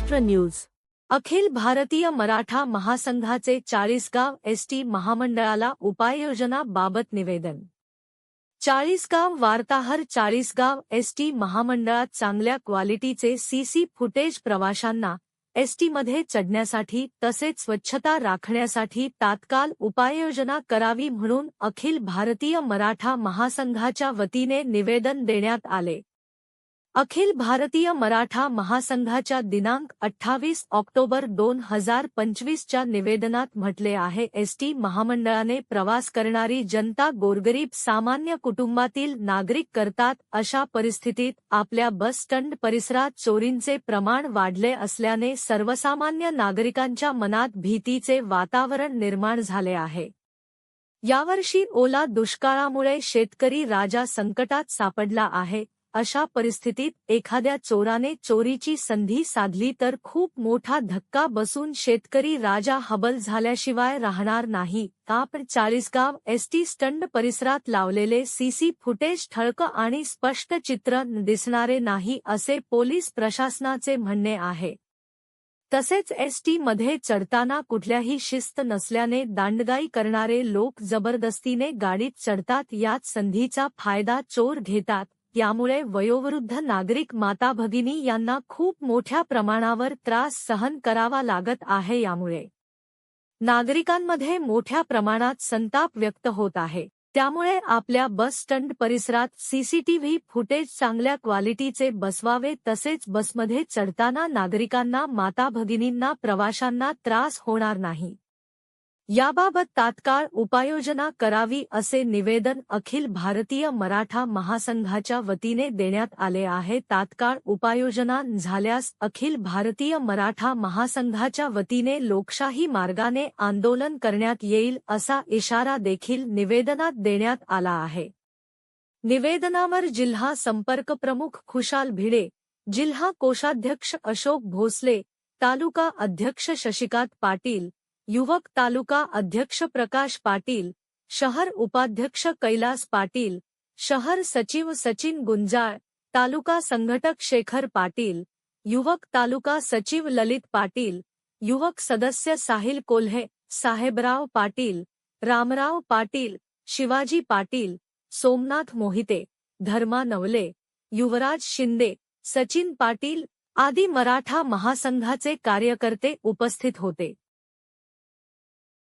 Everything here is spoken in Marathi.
महाराष्ट्र न्यूज. अखिल भारतीय मराठा महासंघाचे चाळीसगाव एसटी महामंडळाला उपाययोजना बाबत निवेदन. चाळीसगाव वार्ताहर चाळीसगाव एसटी महामंडळात चांगल्या क्वालिटीचे सीसी फुटेज प्रवाशांना एसटीमध्ये चढण्यासाठी तसेच स्वच्छता राखण्यासाठी तात्काळ उपाययोजना करावी म्हणून अखिल भारतीय मराठा महासंघाच्या वतीने निवेदन देण्यात आले. अखिल भारतीय मराठा महासंघाच्या दिनांक अठ्ठावीस ऑक्टोबर दोन हजार पंचवीसच्या निवेदनात म्हटले आहे एसटी महामंडळाने प्रवास करणारी जनता गोरगरीब सामान्य कुटुंबातील नागरिक करतात अशा परिस्थितीत आपल्या बस स्टँड परिसरात चोरींचे प्रमाण वाढले असल्याने सर्वसामान्य नागरिकांच्या मनात भीतीचे वातावरण निर्माण झाले आहे. यावर्षी ओला दुष्काळामुळे शेतकरी राजा संकटात सापडला आहे अशा परिस्थितीत एखाद्या चोराने चोरीची संधी साधली तर खूप मोठा धक्का बसून शेतकरी राजा हबल झाल्याशिवाय राहणार नाही. आपण चाळीसगाव एसटी स्टंड परिसरात लावलेले सीसी फुटेज ठळक आणि स्पष्ट चित्र दिसणारे नाही असे पोलीस प्रशासनाचे म्हणणे आहे. तसेच एसटी मध्ये चढताना कुठल्याही शिस्त नसल्याने दांडगाई करणारे लोक जबरदस्तीने गाडीत चढतात. यात संधीचा फायदा चोर घेतात. यामुळे वयोवृद्ध नागरिक माता भगिनी यांना खूप मोठ्या प्रमाणावर त्रास सहन करावा लागत आहे यामुळे. नागरिकांमध्ये मोठ्या प्रमाणात संताप व्यक्त होत आहे. त्यामुळे आपल्या बस स्टँड परिसरात सीसीटीव्ही फुटेज चांगल्या क्वालिटीचे बसवावे तसेच बसमध्ये चढताना नागरिकांना माता भगिनींना प्रवाशांना त्रास होणार नाही. याबाबत तात्काळ उपाययोजना करावी असे निवेदन अखिल भारतीय मराठा महासंघाच्या वतीने देण्यात आले आहे. तात्काळ उपाययोजना झाल्यास अखिल भारतीय मराठा महासंघाच्या वतीने लोकशाही मार्गाने आंदोलन करण्यात येईल असा इशारा देखील निवेदनात देण्यात आला आहे. निवेदनावर जिल्हा संपर्क प्रमुख खुशाल भिडे जिल्हा कोषाध्यक्ष अशोक भोसले तालुका अध्यक्ष शशिकांत पाटील युवक तालुका अध्यक्ष प्रकाश पाटील शहर उपाध्यक्ष कैलास पाटील शहर सचिव सचिन गुंजाळ तालुका संघटक शेखर पाटील युवक तालुका सचिव ललित पाटील युवक सदस्य साहिल कोल्हे साहेबराव पाटील रामराव पाटील शिवाजी पाटील सोमनाथ मोहिते धर्मा नवले युवराज शिंदे सचिन पाटील आदी मराठा महासंघाचे कार्यकर्ते उपस्थित होते.